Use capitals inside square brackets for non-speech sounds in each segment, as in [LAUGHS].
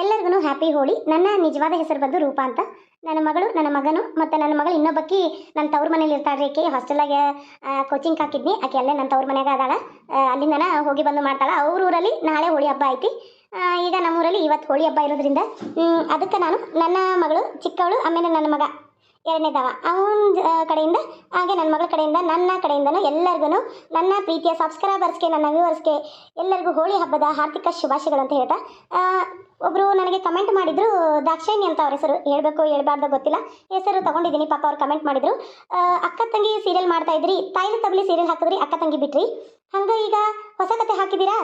ಎಲ್ಲರಿಗೂ ಹ್ಯಾಪಿ ಹೋಳಿ. ನನ್ನ ನಿಜವಾದ ಹೆಸರು ಬಂದು ರೂಪಾ ಅಂತ. ನನ್ನ ಮಗಳು, ನನ್ನ ಮಗನು ಮತ್ತು ನನ್ನ ಮಗಳು ಇನ್ನೊಬ್ಬಕ್ಕಿ ನನ್ನ ತವ್ರ ಮನೇಲಿ ಇರ್ತಾಳ್ರಿ ಆಕೆ. ಹಾಸ್ಟೆಲಾಗೆ ಕೋಚಿಂಗ್ ಹಾಕಿದ್ನಿ. ಆಕೆ ಅಲ್ಲೇ ನನ್ನ ತವ್ರ ಮನೆಯಾಗ ಅದಾಳ. ಅಲ್ಲಿಂದ ಅಲ್ಲಿಂದನ ಹೋಗಿ ಬಂದು ಮಾಡ್ತಾಳೆ. ಅವ್ರ ಊರಲ್ಲಿ ನಾಳೆ ಹೋಳಿ ಹಬ್ಬ ಐತಿ. ಈಗ ನಮ್ಮೂರಲ್ಲಿ ಇವತ್ತು ಹೋಳಿ ಹಬ್ಬ ಇರೋದ್ರಿಂದ ಅದಕ್ಕೆ ನಾನು ನನ್ನ ಮಗಳು, ಚಿಕ್ಕವಳು, ಆಮೇಲೆ ನನ್ನ ಮಗ. ಎರಡನೇದವ. ಅವನ ಕಡೆಯಿಂದ, ಹಾಗೆ ನನ್ನ ಮಗಳ ಕಡೆಯಿಂದ, ನನ್ನ ಕಡೆಯಿಂದನೂ ಎಲ್ಲರಿಗೂ ನನ್ನ ಪ್ರೀತಿಯ ಸಬ್ಸ್ಕ್ರೈಬರ್ಸ್ಗೆ ನನ್ನ ವ್ಯೂವರ್ಸ್ಗೆ ಎಲ್ಲರಿಗೂ ಹೋಳಿ ಹಬ್ಬದ ಹಾರ್ದಿಕ ಶುಭಾಶಯಗಳು ಅಂತ ಹೇಳ್ತಾ ಒಬ್ಬರು ನನಗೆ ಕಮೆಂಟ್ ಮಾಡಿದ್ರು, ದಾಕ್ಷಾಯಿಣಿ ಅಂತ ಅವ್ರ ಹೆಸರು. ಹೇಳಬೇಕು, ಹೇಳಬಾರ್ದು ಗೊತ್ತಿಲ್ಲ. ಹೆಸರು ತಗೊಂಡಿದ್ದೀನಿ, ಪಾಪ ಅವ್ರು ಕಮೆಂಟ್ ಮಾಡಿದ್ರು. ಅಕ್ಕ ತಂಗಿ ಸೀರಿಯಲ್ ಮಾಡ್ತಾ ಇದ್ರಿ ತಾಯಿನ ತಬಲಿ ಸೀರಿಯಲ್ ಹಾಕಿದ್ರಿ, ಅಕ್ಕ ತಂಗಿ ಬಿಟ್ರಿ. ಹಂಗೆ ಈಗ ಹೊಸ ಕತೆ ಹಾಕಿದೀರಾ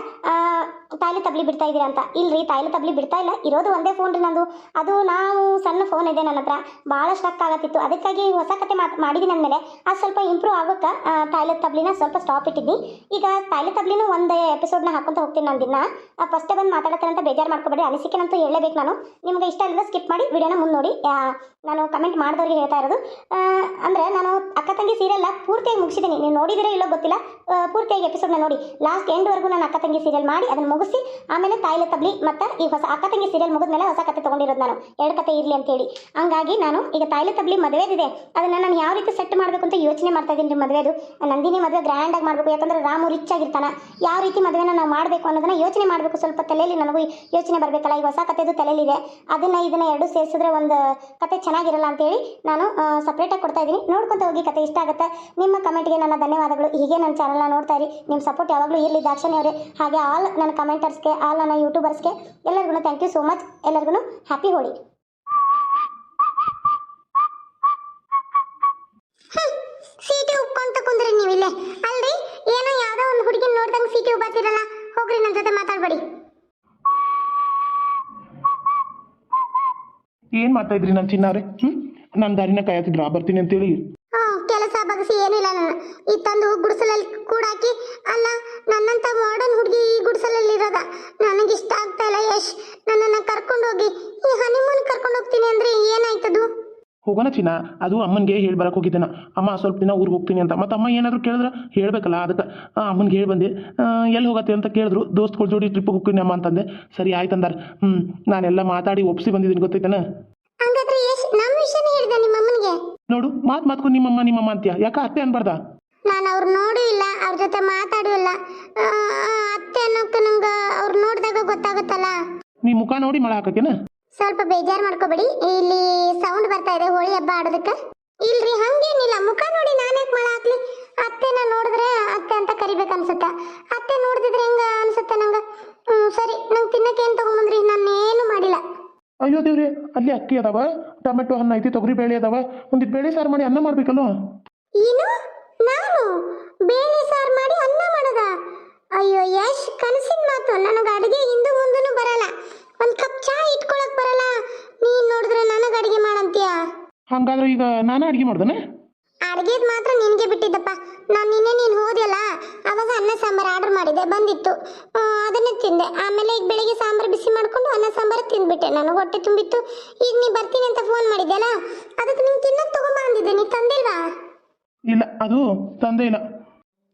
ತಾಯಿಲು ತಬ್ಲಿ ಬಿಡ್ತಾ ಇದೀರಾ ಅಂತ. ಇಲ್ರಿ, ತಾಯ್ಲೆ ತಬ್ಲಿ ಬಿಡ್ತಾ ಇಲ್ಲ. ಇರೋದು ಒಂದೇ ಫೋನ್ ರೀ ನಂದು. ಅದು ನಾವು ಸಣ್ಣ ಫೋನ್ ಇದೆ ನನ್ನ ಹತ್ರ. ಭಾಳ ಸ್ಟ್ರಕ್ ಆಗತ್ತಿತ್ತು. ಅದಕ್ಕಾಗಿ ಹೊಸ ಕತೆ ಮಾತು ಮಾಡಿದ್ದೀನಿ ಅಂದಮೇಲೆ ಅದು ಸ್ವಲ್ಪ ಇಂಪ್ರೂವ್ ಆಗೋಕ್ಕೆ ತಾಯಿಲೆ ತಬ್ಲಿನ ಸ್ವಲ್ಪ ಸ್ಟಾಪ್ ಇಟ್ಟಿದ್ದೀನಿ ಈಗ ತಾಯಿಲು ತಬ್ಲಿನೂ ಒಂದು ಎಪಿಸೋಡ್ನ ಹಾಕೊಂತ ಹೋಗ್ತೀನಿ ನಾನು ದಿನ. ಫಸ್ಟೇ ಬಂದು ಮಾತಾಡತ್ತಾರೆ ಅಂತ ಬೇಜಾರು ಮಾಡ್ಕೊಬೇಡಿ. ಅನಿಸಿಕೆನಂತೂ ಹೇಳಬೇಕು ನಾನು. ನಿಮ್ಗೆ ಇಷ್ಟ ಇಲ್ಲ ಸ್ಕಿಪ್ ಮಾಡಿ ವಿಡಿಯೋನ ಮುಂದೆ ನೋಡಿ. ನಾನು ಕಮೆಂಟ್ ಮಾಡಿದವ್ರಿಗೆ ಹೇಳ್ತಾ ಇರೋದು. ಅಂದ್ರೆ ನಾನು ಅಕ್ಕ ತಂಗಿ ಸೀರಿಯಲ್ ಪೂರ್ತಿಯಾಗಿ ಮುಗಿಸಿದ್ದೀನಿ ನೀವು ನೋಡಿದಿರೋ ಇಲ್ಲೋ ಗೊತ್ತಿಲ್ಲ. ಪೂರ್ತಿಯಾಗಿ ಎಪಿಸೋಡ್ನ ನೋಡಿ. ಲಾಸ್ಟ್ ಎಂಡ್ವರೆಗೂ ನಾನು ಅಕ್ಕ ತಂಗಿ ಸೀರಿಯಲ್ ಮಾಡಿ ಅದನ್ನು ಮುಗಿಸಿ, ಆಮೇಲೆ ತಾಯಿಲೆ ತಬ್ಲಿ, ಮತ್ತು ಈ ಹೊಸ ಅಕ್ಕ ತಂಗಿ ಸೀರಿಯಲ್ ಮುಗಿದ್ಮೇಲೆ ಹೊಸ ಕತೆ ತೊಗೊಂಡಿರೋದು ನಾನು. ಎರಡು ಕತೆ ಇರಲಿ ಅಂತೇಳಿ. ಹಂಗಾಗಿ ನಾನು ಈಗ ತಾಯಿಲೆ ತಬ್ಲಿ ಮದುವೆದಿದೆ. ಅದನ್ನು ನಾನು ಯಾವ ರೀತಿ ಸೆಟ್ ಮಾಡಬೇಕು ಅಂತ ಯೋಚನೆ ಮಾಡ್ತಾ ಇದ್ದೀನಿ ರೀ ಮದುವೆದು. ನಂದಿನಿ ಮದುವೆ ಗ್ರ್ಯಾಂಡಾಗಿ ಮಾಡಬೇಕು, ಯಾಕಂದ್ರೆ ರಾಮು ರಿಚ್ ಆಗಿರ್ತಾನೆ. ಯಾವ ರೀತಿ ಮದುವೆನ ನಾವು ಮಾಡಬೇಕು ಅನ್ನೋದನ್ನ ಯೋಚನೆ ಮಾಡಬೇಕು. ಸ್ವಲ್ಪ ತಲೆಯಲ್ಲಿ ನನಗೂ ಯೋಚನೆ ಬರಬೇಕಲ್ಲ, ಈ ಹೊಸ ಕಥೆದು ತಲೆಯಲ್ಲಿದೆ ಅದನ್ನ ಇದನ್ನ ಎರಡು ಸೇರಿಸಿದ್ರೆ ಒಂದು ಕತೆ ಚೆನ್ನಾಗಿರಲ್ಲ ಅಂತೇಳಿ ನಾನು ಸಪ್ರೇಟಾಗಿ ಕೊಡ್ತಾ ಇದ್ದೀನಿ. ನೋಡ್ಕೊಂತ ಹೋಗಿ ಕತೆ ಇಷ್ಟ ಆಗುತ್ತೆ? ನಿಮ್ಮ ಕಮೆಂಟ್ಗೆ ನನ್ನ ಧನ್ಯವಾದಗಳು. ಹೀಗೆ ನನ್ನ ಚಾನಲ್ನ ನೋಡ್ತಾ ಇರಿ. ನಿಮ್ಮ ಸಪೋರ್ಟ್ ಯಾವಾಗಲೂ ಇರಲಿ ದಾಕ್ಷಣಿ ಅವರೇ. ಹಾಗೆ ಆಲ್ ನನ್ನ ಕಮೆಂಟರ್ಸ್ಗೆ ಆಲ್ ನನ್ನ ಯೂಟ್ಯೂಬರ್ಸ್ಗೆ ಎಲ್ಲರಿಗೂ ಥ್ಯಾಂಕ್ ಯು ಸೋ ಮಚ್ ಎಲ್ಲರಿಗೂ ಹ್ಯಾಪಿ ಹೋಳಿ ಸೀಟಿ ಉಪ್ಕೊಂತ ಕುಂದ್ರಿ ನೀವು ಇಲ್ಲೇ. ಅಲ್ರಿ ಏನೋ ಯಾವ್ದೋ ಒಂದು ಹುಡುಗಿನ ನೋಡ್ದಂಗೆ ಸೀಟಿ ಉಬ್ಬಾತಿರಲ್ಲ ಹೋಗ್ರಿ ನನ್ನ ಜೊತೆ ಮಾತಾಡ್ಬೇಡಿ. ಏನು ಮಾಡ್ತಾ ಇದ್ರಿ ನನ್ನ ಚಿನ್ನಾವ್ರೆ ಹ್ಞೂ ನನ್ನ ದಾರಿನ ಕಾಯತ್ತಿದ್ರ? ಬರ್ತೀನಿ ಅಂತೇಳಿ. ಬಗಸಿ ಏನಿಲ್ಲ ನನ್ನ. ಈ ತಂದು ಗುಡಿಸಲಲ್ಲಿ ಕೂಡಾಕಿ ಅಲ್ಲ ನನ್ನಂತ ಮಾಡರ್ನ್ ಹುಡುಗಿ ಈ ಗುಡಿಸಲಲ್ಲಿ ಇರೋದ ನನಗೆ ಇಷ್ಟ ಆಗ್ತಾ ಇಲ್ಲ ಯಶ್. ನನ್ನನ್ನು ಕರ್ಕೊಂಡು ಹೋಗಿ ಈ ಹನಿಮೂನ್ ಕರ್ಕೊಂಡು ಹೋಗ್ತೀನಿ ಅಂದ್ರೆ ಏನಾಯ್ತದು? ಹೋಗೋಣ ಚಿನ್ನ. ಅದು ಅಮ್ಮನಿಗೆ ಹೇಳಿ ಬರಕ್ಕೆ ಹೋಗಿದ್ದೇನೆ. ಅಮ್ಮ ಸ್ವಲ್ಪ ದಿನ ಊರಿಗೆ ಹೋಗ್ತೀನಿ ಅಂತ. ಮತ್ತೆ ಅಮ್ಮ ಏನಾದರೂ ಕೇಳಿದ್ರೆ ಹೇಳ್ಬೇಕಲ್ಲ ಅದಕ್ಕೆ. ಅಮ್ಮನಿಗೆ ಹೇಳಿ ಬಂದೆ. ಎಲ್ಲಿ ಹೋಗತ್ತೆ ಅಂತ ಕೇಳಿದ್ರು. ದೋಸ್ತ್ಗಳ ಜೋಡಿ ಟ್ರಿಪ್ಗೆ ಹೋಗ್ತೀನಿ ಅಮ್ಮ ಅಂತಂದೆ. ಸರಿ, ಆಯ್ತು ಅಂದಾರೆ. ಹ್ಞೂ ನಾನೆಲ್ಲ ಮಾತಾಡಿ ಒಪ್ಸಿ ಬಂದಿದ್ದೀನಿ ಗೊತ್ತೈತನ ವಿಷಯನೇ ಹೇಳಿದ ನಿಮ್ಮ ಅಮ್ಮನಿಗೆ? ನೋಡು ಮಾತ್ ಮಾತ್ಕೊಂಡು ನಿಮ್ಮಮ್ಮ ನಿಮ್ಮಮ್ಮ ಅಂತೀಯ. ಯಾಕ ಅತ್ತೆ ಅನ್ಬಾರ್ದ? ನಾನು ಅವ್ರು ನೋಡೂ ಇಲ್ಲ ಅವ್ರ ಜೊತೆ ಮಾತಾಡೂ ಇಲ್ಲ. ಆ, ಆ, ಅತ್ತೆ ಅನ್ನೋಕೆ ನಂಗೆ ಅವ್ರು ನೋಡಿದಾಗ ಗೊತ್ತಾಗುತ್ತಲ್ಲ? ನೀ ಮುಖ ನೋಡಿ ಮಳೆ ಹಾಕಕೇನ? ಸ್ವಲ್ಪ ಬೇಜಾರು ಮಾಡ್ಕೋಬೇಡಿ. ಇಲ್ಲಿ ಸೌಂಡ್ ಬರ್ತಾ ಇದೆ ಹೋಳಿ ಹಬ್ಬ ಆಡೋದಕ್ಕೆ. ಇಲ್ರಿ ಹಂಗೇನಿಲ್ಲ. ಮುಖ ನೋಡಿ ನಾನು ಯಾಕೆ ಮಳ ಹಾಕ್ಲಿ? ಅತ್ತೆನ ನೋಡಿದ್ರೆ ಅತ್ತೆ ಅಂತ ಕರಿಬೇಕು ಅನ್ಸುತ್ತೆ? ಅತ್ತೆ ನೋಡಿದ್ರೆ ಹೆಂಗ ಅನ್ಸುತ್ತೆ ನಂಗೆ? ಹ್ಮ್ ಸರಿ ನಂಗೆ ತಿನ್ನಕ್ಕೆ ಏನು ತಗೊಂಬಂದ್ರಿ? ನಾನು ಏನು ಅಯ್ಯೋ ದೇವ್ರಿ ಅಲ್ಲಿ ಅಕ್ಕಿ ಅದಾವ ಟೊಮೆಟೊ ಅನ್ನ ಐತಿ ತೊಗರಿ ಬೇಳೆ ಅದಾವ ಒಂದಿಟ್ಟು ಬೇಳೆ ಸಾರು ಮಾಡಿ ಅನ್ನ ಮಾಡ್ಬೇಕಲ್ಲ? ಏನು? ನಾನು? ಬೇಳೆ ಸಾರು ಮಾಡಿ ಅನ್ನ ಮಾಡದ? ಅಯ್ಯೋ ಯಶ್ ಕನಸಿನ ಮಾತು. ನನಗೆ ಅಡುಗೆ ಹಿಂದೂ ಮುಂದೂ ಬರಲ್ಲ. ಒಂದು ಕಪ್ ಚಾ ಇಟ್ಕೊಳಕ್ ಬರಲ್ಲ. ನೀನ್ ನೋಡಿದ್ರೆ ನನಗೆ ಅಡುಗೆ ಮಾಡಂತೀಯ? ಹಂಗಾದ್ರೆ ಈಗ ನಾನು ಅಡಿಗೆ ಮಾಡ್ದೇನೆ? ಅಡ್ಗೆದ್ ಮಾತ್ರ ನಿನಗೆ ಬಿಟ್ಟಿದ್ದಪ್ಪ. ನಾನು ನಿನ್ನೆ ನೀನು ಹೋದ್ಯಲ್ಲ ಅವಾಗ ಅನ್ನ ಸಾಂಬಾರು ಆರ್ಡರ್ ಮಾಡಿದೆ ಬಂದಿತ್ತು. ಅದನ್ನೇ ತಿಂದೆ. ಆಮೇಲೆ ಈಗ ಬೆಳಿಗ್ಗೆ ಸಾಂಬಾರು ಬಿಸಿ ಮಾಡ್ಕೊಂಡು ಅನ್ನ ಸಾಂಬಾರು ತಿಂದ್ಬಿಟ್ಟೆ. ನಾನು ಹೊಟ್ಟೆ ತುಂಬಿತ್ತು. ಈಗ ನೀ ಬರ್ತೀನಿ ಅಂತ ಫೋನ್ ಮಾಡಿದ್ದೆಲ್ಲ ಅದಕ್ಕೆ ನೀನು ತಿನ್ನಕ್ಕೆ ತಗೊಂಬ ಅಂದಿದ್ದೆ. ನೀ ತಂದಿಲ್ವಾ? ಇಲ್ಲ ಅದು ತಂದೆ ಇಲ್ಲ.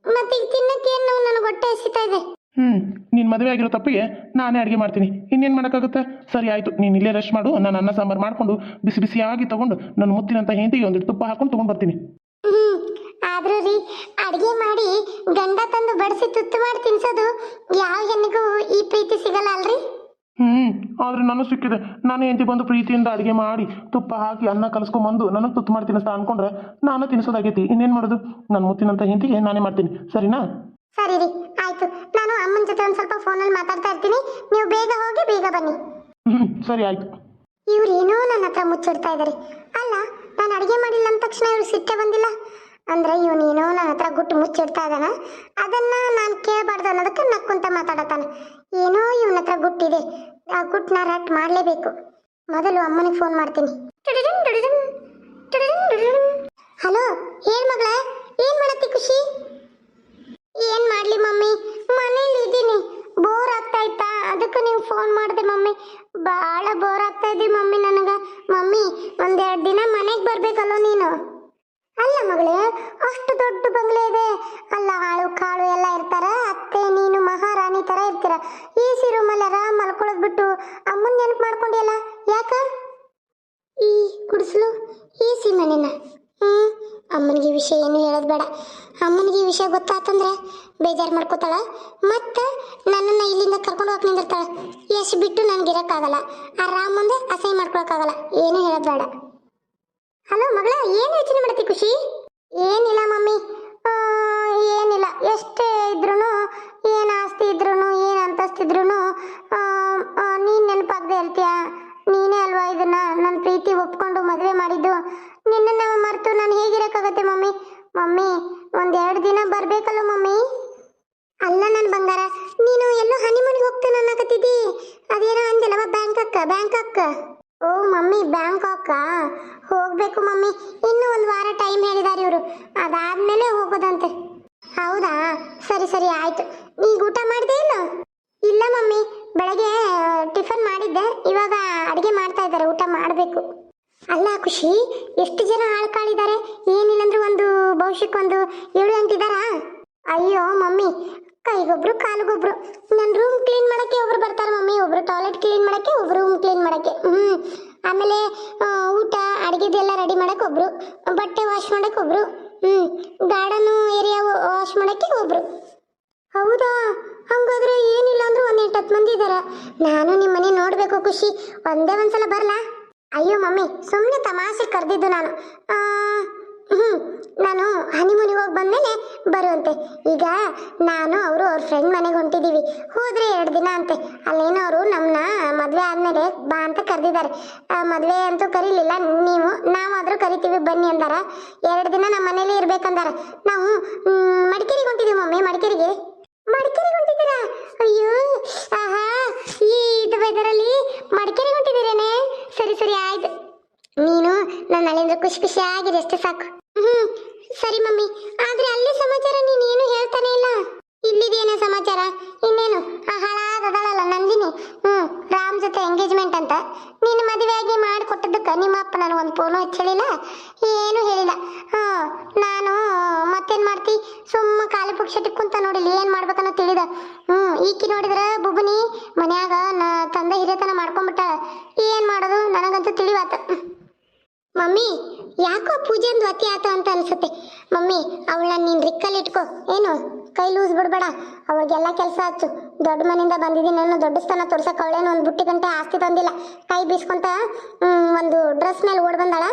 ಮತ್ತೆ ಈಗ ತಿನ್ನಕ್ಕೆ ಏನು ನನಗೆ ಹೊಟ್ಟೆ ಹಸಿತಾ ಇದೆ? ಹ್ಞೂ ನೀನು ಮದುವೆ ಆಗಿರೋ ತಪ್ಪಿಗೆ ನಾನೇ ಅಡುಗೆ ಮಾಡ್ತೀನಿ. ಇನ್ನೇನು ಮಾಡೋಕ್ಕಾಗುತ್ತೆ? ಸರಿ ಆಯಿತು. ನೀನು ಇಲ್ಲೇ ರೆಸ್ಟ್ ಮಾಡು. ನಾನು ಅನ್ನ ಸಾಂಬಾರು ಮಾಡಿಕೊಂಡು ಬಿಸಿ ಬಿಸಿಯಾಗಿ ತೊಗೊಂಡು ನನ್ನ ಮುತ್ತಿನಂತ ಹೆಂಡತಿಗೆ ಒಂದಿಟ್ಟು ತುಪ್ಪ ಹಾಕೊಂಡು ತೊಗೊಂಡು ಬರ್ತೀನಿ. ಆದ್ರೂ ರೀ ಅಡಿಗೆ ಮಾಡಿ ಗಂಡ ತಂದು ಬಡಿಸಿ ತುತ್ತು ಮಾಡಿ ತಿನ್ಸೋದು ಯಾವ ಹೆಣ್ಣಿಗೂ ಈ ಪ್ರೀತಿ ಸಿಗಲ್ಲ ಅಲ್ರಿ? ಹ್ಞೂ ಆದರೆ ನನಗೆ ಸಿಕ್ಕಿದೆ. ನಾನು ಹೆಂಡತಿ ಬಂದು ಪ್ರೀತಿಯಿಂದ ಅಡುಗೆ ಮಾಡಿ ತುಪ್ಪ ಹಾಕಿ ಅನ್ನ ಕಲಿಸ್ಕೊಂಬಂದು ನನಗೆ ತುತ್ತು ಮಾಡಿ ಅಂತ ಅನ್ಕೊಂಡ್ರೆ ನಾನು ತಿನ್ನಿಸೋದಾಗೈತಿ. ಇನ್ನೇನು ಮಾಡೋದು? ನನ್ನ ಮುತ್ತಿನಂತ ಹೆಂಡತಿಗೆ ನಾನೇ ಮಾಡ್ತೀನಿ. ಸರಿನಾ? ಸರಿ ರೀ ಆಯ್ತು. ನಾನು ಅಮ್ಮನ ಜೊತೆ ಒಂದು ಸ್ವಲ್ಪ ಫೋನಲ್ಲಿ ಮಾತಾಡ್ತಾ ಇರ್ತೀನಿ. ನೀವು ಬೇಗ ಹೋಗಿ ಬೇಗ ಬನ್ನಿ. ಸರಿ ಆಯ್ತು. ಇವ್ರೇನೋ ನನ್ನ ಹತ್ರ ಮುಚ್ಚಿಡ್ತಾ ಇದ್ದಾರೆ ಅಲ್ಲ ನಾನು ಅಡುಗೆ ಮಾಡಿಲ್ಲ ಅಂದ ತಕ್ಷಣ ಇವ್ರು ಸಿಟ್ಟೆ ಬಂದಿಲ್ಲ? ಅಂದ್ರೆ ಇವನೇನೋ ನನ್ನ ಹತ್ರ ಗುಟ್ಟು ಮುಚ್ಚಿಡ್ತಾ ಇದ್ದಾನ ಅದನ್ನ ನಾನು ಕೇಳಬಾರ್ದು ಅನ್ನೋದಕ್ಕೆ ನಕ್ಕೊಂತ ಮಾತಾಡತಾನೆ ಏನೋ ಇವನ ಹತ್ರ ಗುಟ್ಟಿದೆ. ಆ ಗುಟ್ಟನ್ನ ರಟ್ ಮಾಡಲೇಬೇಕು. ಮೊದಲು ಅಮ್ಮನಿಗೆ ಫೋನ್ ಮಾಡ್ತೀನಿ. ಹಲೋ ಹೇಳ್ ಮಗಳ? ಏನ್ ಮಾಡತ್ತಿ ಖುಷಿ? ಏನ್ ಮಾಡ್ಲಿ ಮಮ್ಮಿ? ಮನೇಲಿ ಇದ್ದೀನಿ ಬೋರ್ ಆಗ್ತಾ ಇತ್ತಾ? ಅದಕ್ಕೆ ನೀವು ಫೋನ್ ಮಾಡಿದೆ ಮಮ್ಮಿ. ಬಹಳ ಬೋರ್ ಆಗ್ತಾ ಇದೆ ಮಮ್ಮಿ ನನಗ. ಮಮ್ಮಿ, ಒಂದೆರಡು ದಿನ ಮನೆಗೆ ಬರ್ಬೇಕಲ್ಲೋ ನೀನು? ಅಲ್ಲ ಮಗಳೇ, ಅಷ್ಟು ದೊಡ್ಡ ಬಂಗ್ಲೆ ಇದೆ. ಅಲ್ಲ ಹಾಳು, ಕಾಳು ಎಲ್ಲ ಇರ್ತಾರ. ಅತ್ತೆ, ನೀನು ಮಹಾರಾಣಿ ತರ ಇರ್ತೀರ. ಈ ರೂಮಲ್ಲಿ ಆರಾಮ್ ಮಲ್ಕೊಳ್ಳೋದು ಬಿಟ್ಟು ಅಮ್ಮನ್ ನೆನಪು ಮಾಡ್ಕೊಂಡಿಯಲ್ಲ? ಯಾಕ? ಈ ಗುಡಿಸಲು ಈ ಸೀಮನೆನ ಹ್ಞೂ ಅಮ್ಮನಿಗೆ ವಿಷಯ ಏನು ಹೇಳೋದು ಬೇಡ. ಅಮ್ಮನಿಗೆ ವಿಷಯ ಗೊತ್ತಾತಂದ್ರೆ ಬೇಜಾರು ಮಾಡ್ಕೋತಾಳ, ಮತ್ತು ನನ್ನನ್ನು ಇಲ್ಲಿಂದ ಕರ್ಕೊಂಡು ಹೋಗಿ ನಿಂದಿರ್ತಾಳೆ. ಎಷ್ಟು ಬಿಟ್ಟು ನನಗೆ ಇರೋಕ್ಕಾಗಲ್ಲ. ಆ ರಾಮ್ ಮುಂದೆ ಅಸಹ್ಯ ಮಾಡ್ಕೊಳಕ್ಕಾಗಲ್ಲ. ಏನು ಹೇಳೋದು ಬೇಡ. ಹಲೋ ಮಗಳ, ಏನು ಯೋಚನೆ ಮಾಡತ್ತಿ ಖುಷಿ? ಏನಿಲ್ಲ ಮಮ್ಮಿ. ಏನಿಲ್ಲ. ಎಷ್ಟೇ ಇದ್ರೂ ಏನು ಆಸ್ತಿ ಇದ್ರೂ ಏನು ಅಂತಸ್ತಿದ್ರು ನೀನು ನೆನಪಾಗದೆ ಇರ್ತೀಯ? ನೀನೇ ಅಲ್ವಾ ಇದನ್ನ ನನ್ನ ಪ್ರೀತಿ ಒಪ್ಕೊಂಡು ಮದುವೆ ಮಾಡಿದ್ದು? ಮಾಡಬೇಕು. ಅಲ್ಲ ಖುಷಿ, ಎಷ್ಟು ಜನ ಆಳ್ಕಾಳಿದ್ದಾರೆ? ಏನಿಲ್ಲಂದ್ರೆ ಒಂದು ಭವಿಷ್ಯಕ್ಕೆ ಒಂದು ಏಳು ಅಂಟಿದಾರ ಅಯ್ಯೋ ಮಮ್ಮಿ, ಕೈಗೊಬ್ರು ಕಾಲಿಗೊಬ್ರು. ನನ್ನ ರೂಮ್ ಕ್ಲೀನ್ ಮಾಡಕ್ಕೆ ಒಬ್ರು ಬರ್ತಾರೆ ಮಮ್ಮಿ, ಒಬ್ರು ಟಾಯ್ಲೆಟ್ ಕ್ಲೀನ್ ಮಾಡಕ್ಕೆ, ಒಬ್ರು ರೂಮ್ ಕ್ಲೀನ್ ಮಾಡಕ್ಕೆ. ಹ್ಞೂ ಆಮೇಲೆ ಊಟ ಅಡುಗೆದೆಲ್ಲ ರೆಡಿ ಮಾಡಕ್ಕೆ ಒಬ್ರು, ಬಟ್ಟೆ ವಾಶ್ ಮಾಡಕ್ಕೆ ಒಬ್ರು ಹ್ಞೂ ಗಾರ್ಡನ್ ಏರಿಯಾ ವಾಶ್ ಮಾಡಕ್ಕೆ ಒಬ್ರು. ಹೌದಾ? ಹಂಗಾದ್ರೆ ಏನಿಲ್ಲ ಅಂದ್ರೆ ಒಂದ್ ಎಂಟು ಹತ್ತು ಮಂದಿ ಇದಾರೆ. ನಾನು ನಿಮ್ಮ ಮನೆ ನೋಡ್ಬೇಕು ಖುಷಿ. ಒಂದೇ ಒಂದ್ಸಲ ಬರ್ಲಾ? ಅಯ್ಯೋ ಮಮ್ಮಿ ಸುಮ್ಮನೆ ತಮಾಷೆ ಕರೆದಿದ್ದು ನಾನು. ಹ್ಮ್, ನಾನು ಹನಿಮೂನಿಗೆ ಹೋಗಿ ಬಂದ್ಮೇಲೆ ಬರುವಂತೆ. ಈಗ ನಾನು ಅವರು ಅವ್ರ ಫ್ರೆಂಡ್ ಮನೆಗೆ ಹೊಂಟಿದ್ದೀವಿ ಹೋದ್ರೆ ಎರಡು ದಿನ ಅಂತೆ. ಅಲ್ಲೇನೋ ಅವರು ನಮ್ಮನ್ನ ಮದುವೆ ಆದ್ಮೇಲೆ ಬಾ ಅಂತ ಕರೆದಿದ್ದಾರೆ. ಮದುವೆ ಅಂತೂ ಕರೀಲಿಲ್ಲ. ನೀವು, ನಾವಾದರೂ ಕರಿತೀವಿ ಬನ್ನಿ ಅಂದಾರ. ಎರಡು ದಿನ ನಮ್ಮ ಮನೇಲಿ ಇರ್ಬೇಕಂದಾರ. ನಾವು ಮಡಿಕೇರಿಗೆ ಹೊಂಟಿದ್ದೀವಿ ಮಮ್ಮಿ, ಮಡಿಕೇರಿಗೆ. ಮಡಿಕೇರಿಗೆ ಹೊಂಟಿದ್ದೀರಾ ಅಯ್ಯೋ, ಆಹಾ, ಈ ಇದು ವೆದರಲ್ಲಿ ಮಡಿಕೇರಿಗೆ ಹೊಂಟಿದ್ದೀರೇನೆ ಸರಿ ಸರಿ, ಆಯ್ತು. ನೀನು ನನ್ನ ಅಲ್ಲಿಂದ ಖುಷಿ ಖುಷಿಯಾಗಿದೆ ಅಷ್ಟೇ ಸಾಕು. ಹ್ಮ್, ಸರಿ ಮಮ್ಮಿ. ಆದ್ರೆ ಅಲ್ಲಿ ಸಮಾಚಾರ ನೀನು ಏನು ಹೇಳ್ತಾನೆ ಇಲ್ಲ? ಇಲ್ಲಿದೇನೇ ಸಮಾಚಾರ? ಇನ್ನೇನು? ಆ ಹಾಳಾದದಳಲ್ಲ, ನಂದಿನಿ. ಹ್ಮ್ ರಾಮ್ ಜೊತೆ ಎಂಗೇಜ್ಮೆಂಟ್ ಅಂತ. ನಿನ್ನ ಮದುವೆಯಾಗಿ ಮಾಡಿಕೊಟ್ಟದಕ್ಕೆ ನಿಮ್ಮ ಅಪ್ಪ ನನಗೆ ಒಂದು ಫೋನು ಹಚ್ಚಲಿಲ್ಲ ಏನು ಹೇಳಿಲ್ಲ. ಹಾ ನಾನು ಮತ್ತೇನು ಮಾಡ್ತಿ? ಸುಮ್ಮ ಖಾಲಿ ಪುಕ್ಷಟಿ ಕುಂತ ನೋಡಿಲ್ಲ, ಏನು ಮಾಡ್ಬೇಕನ್ನೋ ತಿಳಿದ. ಹ್ಮ್ ಈಕಿ ನೋಡಿದ್ರೆ ಬುಬುನಿ ಮನ್ಯಾಗ ನಾ ತಂದೆ ಹಿರಿಯತನ ಮಾಡ್ಕೊಂಬಿಟ್ಟ ಏನು ಮಾಡೋದು? ನನಗಂತೂ ತಿಳಿವಾತ. ಮಮ್ಮಿ, ಯಾಕೋ ಪೂಜೆ ಒಂದು ಅತಿ ಆತ ಅಂತ ಅನ್ಸುತ್ತೆ. ಮಮ್ಮಿ, ಅವಳನ್ನ ನೀನ್ ರಿಕ್ಕಲ್ಲಿ ಇಟ್ಕೋ. ಏನು? ಕೈ ಲೂಸ್ ಬಿಡ್ಬೇಡ. ಅವಾಗೆಲ್ಲ ಕೆಲಸ ಹಚ್ಚು ದೊಡ್ಡ ಮನೆಯಿಂದ ಬಂದಿದ್ದೀನಿ. ನಾನು ದೊಡ್ಡ ಸ್ಥಾನ ತೋರ್ಸಕ್ಕೆ ಅವಳೇನು ಒಂದು ಬುಟ್ಟಿ ಗಂಟೆ ಆಸ್ತಿ ತಂದಿಲ್ಲ. ಕೈ ಬೀಸ್ಕೊಂತ ಒಂದು ಡ್ರೆಸ್ ಮೇಲೆ ಓಡ್ ಬಂದಾಳ.